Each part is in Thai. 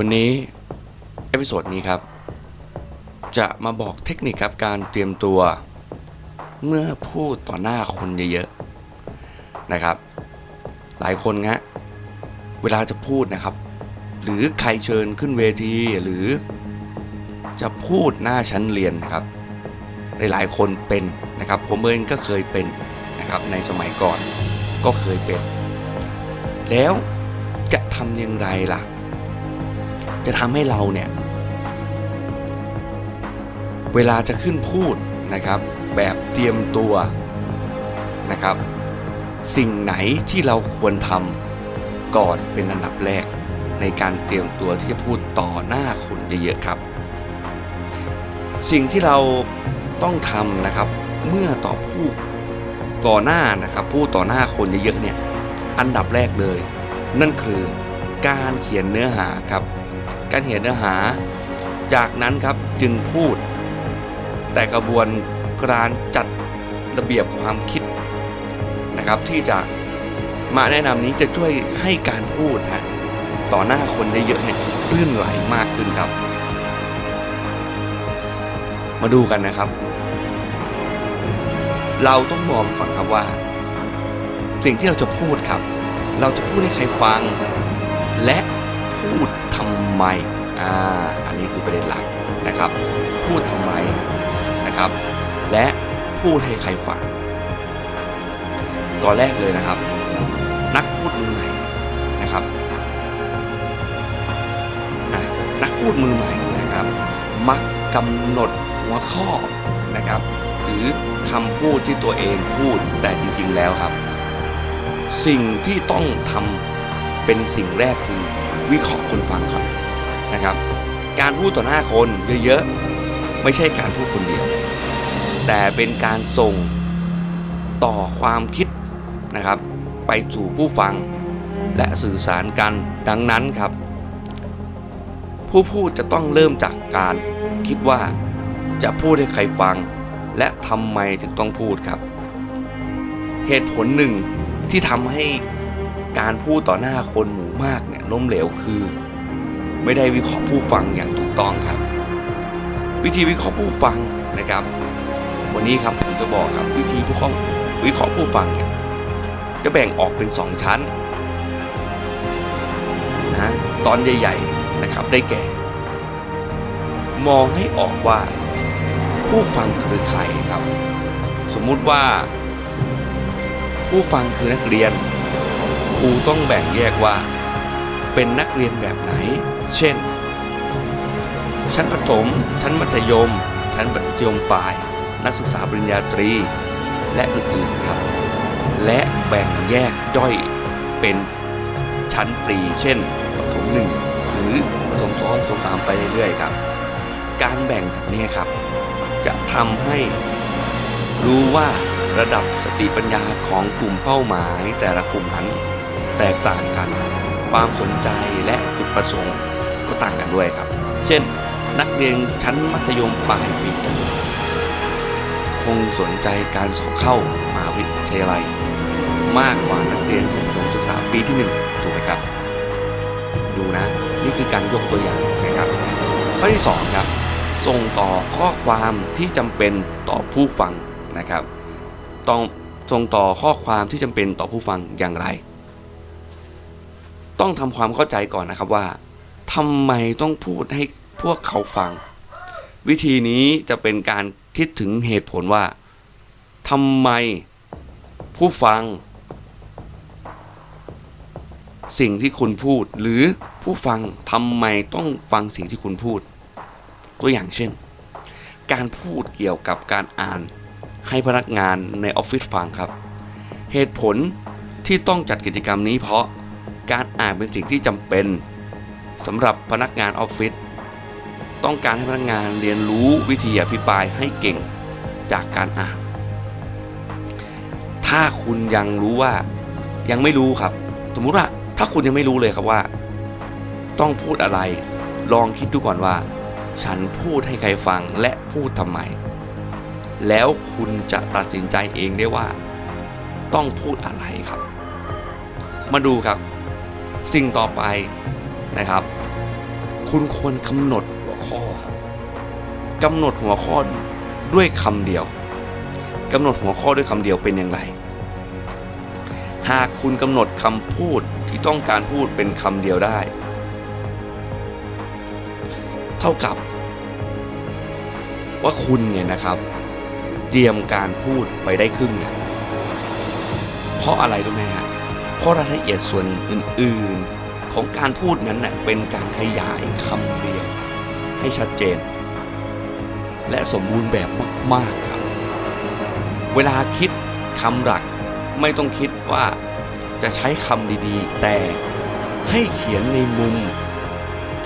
วันนี้เอพิโซดนี้ครับ จะมาบอกเทคนิคครับการเตรียมตัวเมื่อพูดต่อหน้าคนเยอะๆนะครับ หลายคนงะเวลาจะพูดนะครับ หรือใครเชิญขึ้นเวทีหรือจะพูดหน้าชั้นเรียนนะครับ หลายๆคนเป็นนะครับ ผมเองก็เคยเป็นนะครับในสมัยก่อนก็เคยเป็น แล้วจะทำอย่างไรล่ะ จะทำให้เราเนี่ย เวลาจะขึ้นพูดนะครับ แบบเตรียมตัวนะครับ สิ่งไหนที่เราควรทำก่อนเป็นอันดับแรก ในการเตรียมตัวที่จะพูดต่อหน้าคนเยอะๆครับ สิ่งที่เราต้องทำนะครับเมื่อต่อพูดต่อหน้านะครับพูดต่อหน้าคนเยอะๆเนี่ยอันดับแรกเลย นั่นคือการเขียนเนื้อหาครับ การเขียนเนื้อหา จากนั้นครับจึงพูด แต่กระบวนการจัดระเบียบความคิดนะครับ ที่จะมาแนะนำนี้จะช่วยให้การพูดฮะต่อหน้าคนได้เยอะเนี่ยลื่นไหลมากขึ้นครับ มาดูกันนะครับ เราต้องมองก่อนครับว่า สิ่งที่เราจะพูดครับ เราจะพูดให้ใครฟัง และ พูดทำไมอ่าอันนี้คือประเด็นหลักนะครับ พูดทำไมนะครับ และพูดให้ใครฟังก่อนแรกเลยนะครับ นักพูดมือใหม่นะครับอะนักพูดมือใหม่นะครับ มักกำหนดหัวข้อนะครับหรือคำพูดที่ตัวเองพูดแต่จริง ๆ แล้วครับ สิ่งที่ต้องทำเป็นสิ่งแรกคือ วิเคราะห์คนฟังก่อนนะครับ การพูดต่อหน้าคนเยอะๆไม่ใช่การพูดคนเดียว แต่เป็นการส่งต่อความคิดนะครับ ไปสู่ผู้ฟังและสื่อสารกันดังนั้นครับ ผู้พูดจะต้องเริ่มจากการคิดว่าจะพูดให้ใครฟัง และทำไมถึงต้องพูดครับ เหตุผลหนึ่งที่ทำให้ การพูดต่อหน้าคนหมู่มากเนี่ยล้มเหลวคือ ไม่ได้วิเคราะห์ผู้ฟังอย่างถูกต้องครับ วิธีวิเคราะห์ผู้ฟังนะครับ วันนี้ครับผมจะบอกครับวิธีผู้เคราะห์วิเคราะห์ผู้ฟังเนี่ยจะแบ่งออกเป็น 2 ชั้นนะตอนใหญ่ๆนะครับได้แก่ มองให้ออกว่าผู้ฟังคือใครครับ สมมุติว่า ผู้ฟังคือนักเรียน ครูต้องแบ่งแยกว่า เป็นนักเรียนแบบไหน เช่น ชั้นประถม ชั้นมัธยม ชั้นมัธยมปลาย นักศึกษาปริญญาตรี และอื่นๆครับ และแบ่งแยกย่อยเป็นชั้นตรี เช่นประถมหนึ่งหรือประถมสองประถมสามไปเรื่อยๆครับ การแบ่งแบบนี้ครับ จะทำให้รู้ว่าระดับสติปัญญาของกลุ่มเป้าหมายแต่ละกลุ่มนั้น แตกต่างกัน ความสนใจและจุดประสงค์ก็ต่างกันด้วยครับ เช่น นักเรียนชั้นมัธยมปลายปีคงสนใจการสอบเข้ามหาวิทยาลัย มากกว่านักเรียนชั้นประถมศึกษาปีที่หนึ่งถูกไหมครับ ดูนะ นี่คือการยกตัวอย่างนะครับ ข้อที่สองครับ ส่งต่อข้อความที่จำเป็นต่อผู้ฟังนะครับ ต้องส่งต่อข้อความที่จำเป็นต่อผู้ฟังอย่างไร ต้องทำความเข้าใจก่อนนะครับว่าทำไมต้องพูดให้พวกเขาฟัง วิธีนี้จะเป็นการคิดถึงเหตุผลว่าทำไมผู้ฟัง สิ่งที่คุณพูด หรือผู้ฟังทำไมต้องฟังสิ่งที่คุณพูด ตัวอย่างเช่น การพูดเกี่ยวกับการอ่านให้พนักงานในออฟฟิศฟังครับ เหตุผลที่ต้องจัดกิจกรรมนี้เพราะ การอ่านเป็นสิ่งที่จำเป็นสำหรับพนักงานออฟฟิศต้องการให้พนักงานเรียนรู้วิธีอภิปรายให้เก่งจากการอ่าน ถ้าคุณยังรู้ว่ายังไม่รู้ครับ สมมุติว่าถ้าคุณยังไม่รู้เลยครับว่า ต้องพูดอะไร ลองคิดดูก่อนว่า ฉันพูดให้ใครฟังและพูดทำไม แล้วคุณจะตัดสินใจเองได้ว่า ต้องพูดอะไรครับ มาดูครับ สิ่งต่อไปนะครับ คุณควรกำหนดหัวข้อครับกำหนดหัวข้อด้วยคำเดียวกำหนดหัวข้อด้วยคำเดียวเป็นอย่างไร หากคุณกำหนดคำพูดที่ต้องการพูดเป็นคำเดียวได้ เท่ากับ ว่าคุณเนี่ยนะครับ เตรียมการพูดไปได้ครึ่งอะเพราะอะไรรู้ไหมฮะ เพราะรายละเอียดส่วนอื่นๆ ของการพูดนั้นนะเป็นการขยายคำเรียงให้ชัดเจน และสมบูรณ์แบบมากๆครับ เวลาคิดคำหลักไม่ต้องคิดว่าจะใช้คำดีๆ แต่ให้เขียนในมุม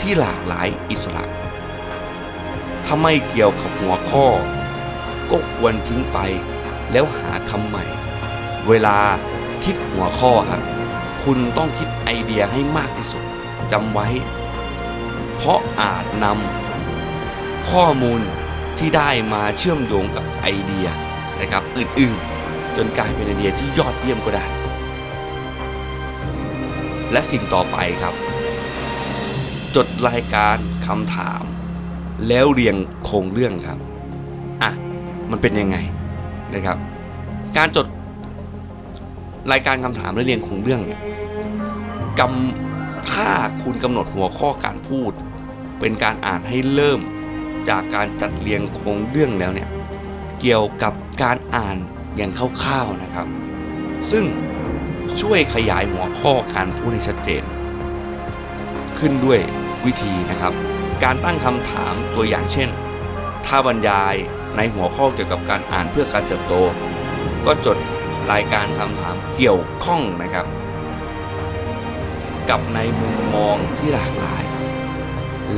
ที่หลากหลายอิสระ ถ้าไม่เกี่ยวกับหัวข้อ ก็ควรทิ้งไปแล้วหาคำใหม่ เวลา คิดหัวข้อครับคุณต้องคิดไอเดียให้มากที่สุดจำไว้ เพราะอาจนำข้อมูลที่ได้มาเชื่อมโยงกับไอเดียนะครับอื่นๆ จนกลายเป็นไอเดียที่ยอดเยี่ยมก็ได้ และสิ่งต่อไปครับ จดรายการคำถาม แล้วเรียงโครงเรื่องครับอะมันเป็นยังไงนะครับ การจด รายการคำถามและเรียงโครงเรื่องเนี่ยกำถ้าคุณกำหนดหัวข้อการพูด เป็นการอ่านให้เริ่มจากการจัดเรียงโครงเรื่องแล้วเนี่ยเกี่ยวกับการอ่านอย่างคร่าวๆนะครับ ซึ่งช่วยขยายหัวข้อการพูดให้ชัดเจน ขึ้นด้วยวิธีนะครับ การตั้งคำถามตัวอย่างเช่น ถ้าบรรยายในหัวข้อเกี่ยวกับการอ่านเพื่อการเติบโต ก็จด รายการคำถามเกี่ยวข้องนะครับ กับในมุมมองที่หลากหลาย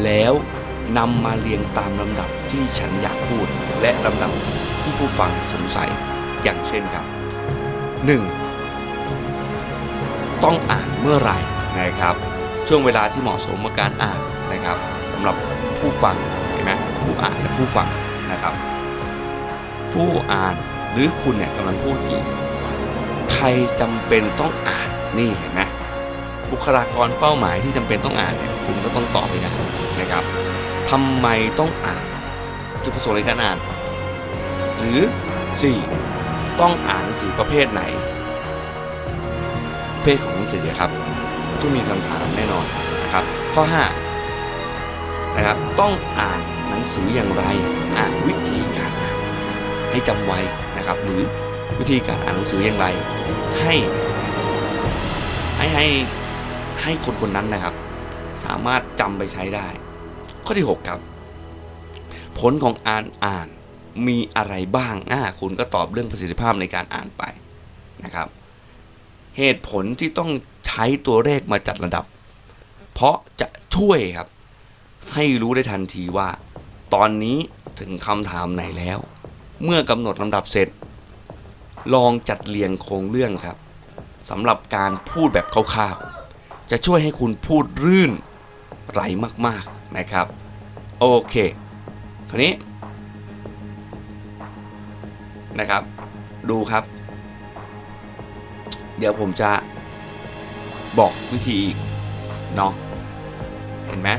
แล้วนำมาเรียงตามลำดับที่ฉันอยากพูดและลำดับที่ผู้ฟังสงสัยอย่างเช่นครับ 1. ต้องอ่านเมื่อไหร่นะครับ ช่วงเวลาที่เหมาะสมกับการอ่านนะครับสำหรับผู้ฟังเห็นไหมผู้อ่านและผู้ฟังนะครับ ผู้อ่านหรือคุณเนี่ยกำลังพูดอยู่ รจำเป็นต้องอ่านนี่เห็นไหมบุคลากรเป้าหมายที่จำเป็นต้องอ่านเนี่ยคุณก็ต้องตอบไปได้นะครับทำไมต้องอ่าน จุดประสงค์ในการอ่าน หรือ 4. ต้องอ่านหนังสือประเภทไหนประเภทของหนังสือครับต้องมีคำถามแน่นอนนะครับข้อ5นะครับต้องอ่านหนังสืออย่างไรอ่านวิธีการอ่านให้จำไว้นะครับหรือ วิธีการอ่านหนังสืออย่างไร ให้ให้ให้ให้คนคนนั้นนะครับ สามารถจำไปใช้ได้ ข้อที่ 6 ครับ ผลของอ่านอ่านมีอะไรบ้างอ่าคุณก็ตอบเรื่องประสิทธิภาพในการอ่านไปนะครับ เหตุผลที่ต้องใช้ตัวเลขมาจัดระดับ เพราะจะช่วยครับ ให้รู้ได้ทันทีว่า ตอนนี้ถึงคำถามไหนแล้ว เมื่อกำหนดลำดับเสร็จ ลองจัดเรียงโครงเรื่องครับสำหรับการพูดแบบคร่าวๆจะช่วยให้คุณพูดรื่นไหลมากๆนะครับ โอเคคราวนี้นะครับ ดูครับ เดี๋ยวผมจะบอกวิธีอีกเนาะเห็นไหม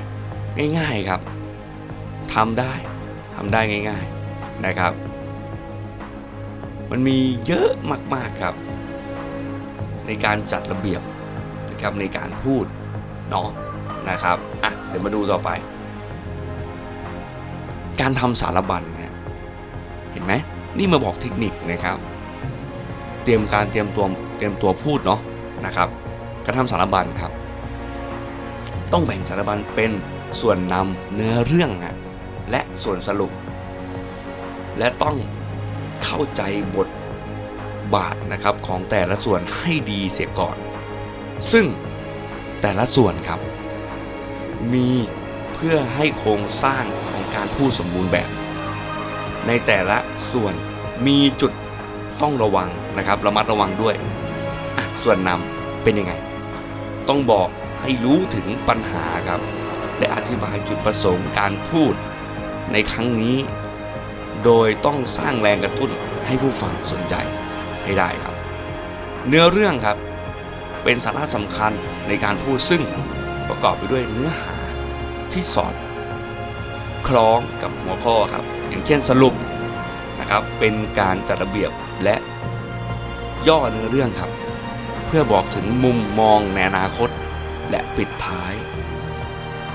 ง่ายๆครับทำได้ทำได้ง่าย ๆนะครับ มันมีเยอะมากๆครับ ในการจัดระเบียบนะครับในการพูดเนาะนะครับอะเดี๋ยวมาดูต่อไป การทำสารบัญเนี่ยเห็นไหมนี่มาบอกเทคนิคนะครับ เตรียมการเตรียมตัวเตรียมตัวพูดเนาะนะครับการทำสารบัญครับ ต้องแบ่งสารบัญเป็นส่วนนำเนื้อเรื่องฮะและส่วนสรุป และต้อง เข้าใจบทบาทนะครับของแต่ละส่วนให้ดีเสียก่อน ซึ่งแต่ละส่วนครับ มีเพื่อให้โครงสร้างของการพูดสมบูรณ์แบบ ในแต่ละส่วนมีจุดต้องระวังนะครับ ระมัดระวังด้วย ส่วนนำเป็นยังไง ต้องบอกให้รู้ถึงปัญหาครับ และอธิบายจุดประสงค์การพูดในครั้งนี้ โดยต้องสร้างแรงกระตุ้นให้ผู้ฟังสนใจให้ได้ครับ เนื้อเรื่องครับเป็นสาระสำคัญในการพูดซึ่งประกอบไปด้วยเนื้อหาที่สอดคล้องกับหัวข้อครับ อย่างเช่นสรุปนะครับเป็นการจัดระเบียบและย่อเนื้อเรื่องครับ เพื่อบอกถึงมุมมองในอนาคตและปิดท้าย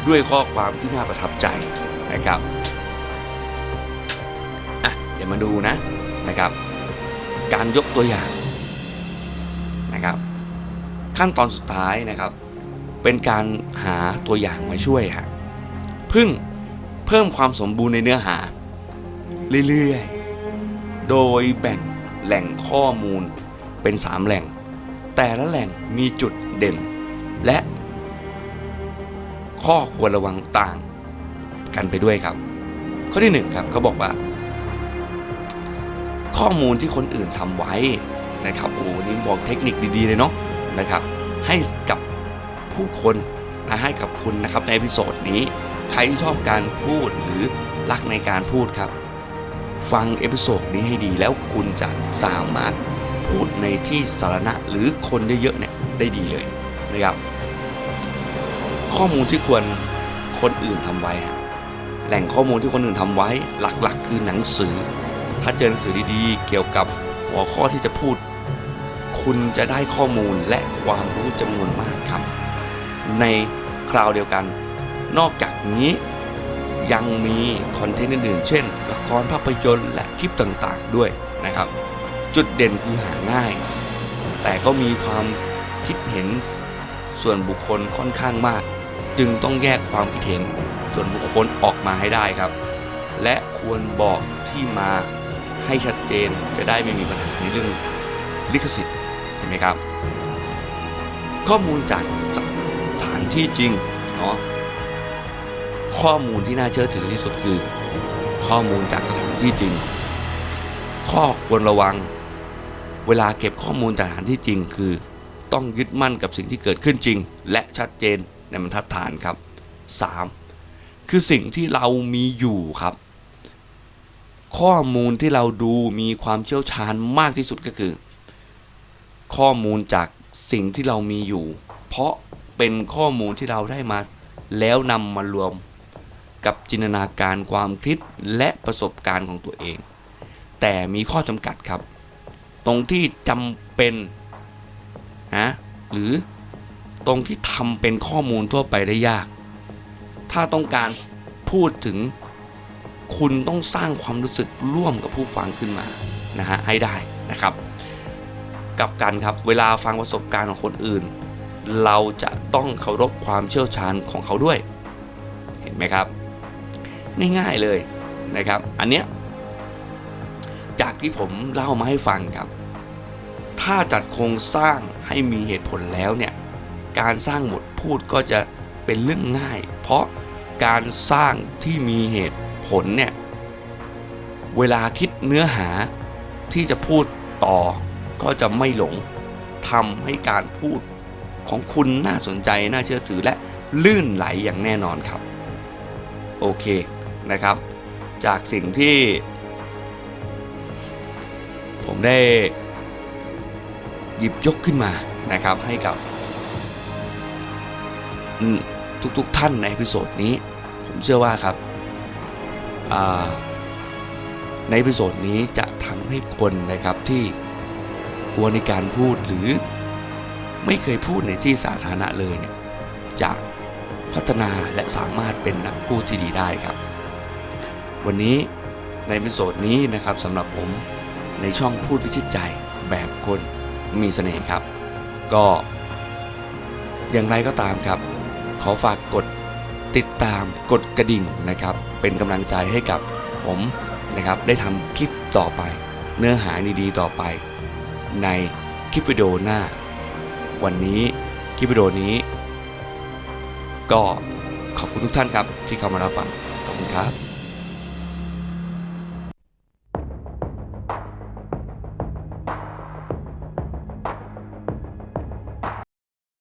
ด้วยข้อความที่น่าประทับใจนะครับ ดี๋ยวมาดูนะนะครับ การยกตัวอย่างนะครับ ขั้นตอนสุดท้ายนะครับ เป็นการหาตัวอย่างมาช่วยฮะพึ่งเพิ่มความสมบูรณ์ในเนื้อหา เรื่อยๆ โดยแบ่งแหล่งข้อมูลเป็น 3 แหล่ง แต่ละแหล่งมีจุดเด่น และ ข้อควรระวังต่างกันไปด้วยครับ ข้อที่หนึ่งครับเขาบอกว่า ข้อมูลที่คนอื่นทำไว้นะครับโอ้โหนี่บอกเทคนิคดีๆเลยเนาะนะครับให้กับผู้คนนะให้กับคุณนะครับในพิโซดนี้ ใครที่ชอบการพูดหรือรักในการพูดครับ ฟังเอพิโซดนี้ให้ดีแล้วคุณจะสามารถพูดในที่สาธารณะหรือคนเยอะๆเนี่ยได้ดีเลยนะครับ ข้อมูลที่ควรคนอื่นทำไว้แหล่งข้อมูลที่คนอื่นทำไว้หลักๆ คือหนังสือ ถ้าเจอหนังสือดีๆ เกี่ยวกับหัวข้อที่จะพูด คุณจะได้ข้อมูลและความรู้จำนวนมากครับ ในคราวเดียวกัน นอกจากนี้ยังมีคอนเทนต์อื่นๆ เช่น ละครภาพยนตร์และคลิปต่างๆ ด้วยนะครับ จุดเด่นคือหาง่าย แต่ก็มีความคิดเห็นส่วนบุคคลค่อนข้างมาก จึงต้องแยกความคิดเห็นส่วนบุคคลออกมาให้ได้ครับ และควรบอกที่มา ให้ชัดเจนจะได้ไม่มีปัญหาในเรื่องลิขสิทธิ์เห็นไหมครับ ข้อมูลจากสถานที่จริงเนาะข้อมูลที่น่าเชื่อถือที่สุดคือ ข้อมูลจากสถานที่จริง ข้อควรระวัง เวลาเก็บข้อมูลจากสถานที่จริงคือ ต้องยึดมั่นกับสิ่งที่เกิดขึ้นจริง และชัดเจนในบรรทัดฐานครับ 3. คือสิ่งที่เรามีอยู่ครับ ข้อมูลที่เราดูมีความเชี่ยวชาญมากที่สุดก็คือ ข้อมูลจากสิ่งที่เรามีอยู่ เพราะเป็นข้อมูลที่เราได้มา แล้วนำมารวมกับจินตนาการความคิดและประสบการณ์ของตัวเอง แต่มีข้อจำกัดครับ ตรงที่จำเป็นนะหรือตรงที่ทำเป็นข้อมูลทั่วไปได้ยาก ถ้าต้องการพูดถึง คุณต้องสร้างความรู้สึกร่วมกับผู้ฟังขึ้นมานะฮะให้ได้นะครับกลับกันครับเวลาฟังประสบการณ์ของคนอื่น เราจะต้องเคารพความเชี่ยวชาญของเขาด้วย เห็นไหมครับ ง่ายๆเลยนะครับ อันเนี้ยจากที่ผมเล่ามาให้ฟังครับ ถ้าจัดโครงสร้างให้มีเหตุผลแล้วเนี่ยการสร้างบทพูดก็จะเป็นเรื่องง่าย เพราะการสร้างที่มีเหตุ ผลเนี่ย เวลาคิดเนื้อหาที่จะพูดต่อก็จะไม่หลงทำให้การพูดของคุณน่าสนใจน่าเชื่อถือและลื่นไหลอย่างแน่นอนครับ โอเคนะครับ จากสิ่งที่ ผมได้ หยิบยกขึ้นมานะครับให้กับทุกๆทท่านในพิโซดนี้ ผมเชื่อว่าครับ ในเอพิโซดนี้จะทำให้คนนะครับที่กลัวในการพูดหรือไม่เคยพูดในที่สาธารณะเลยเนี่ยจะพัฒนาและสามารถเป็นนักพูดที่ดีได้ครับ วันนี้ในเอพิโซดนี้นะครับสำหรับผมในช่องพูดพิชิตใจแบบคนมีเสน่ห์ครับ ก็อย่างไรก็ตามครับ ขอฝากกด ติดตามกดกระดิ่งนะครับ เป็นกำลังใจให้กับผมนะครับ ได้ทำคลิปต่อไป เนื้อหาดีๆต่อไป ในคลิปวิดีโอหน้า วันนี้คลิปวิดีโอนี้ ก็ขอบคุณทุกท่านครับที่เข้ามารับฟังขอบคุณครับ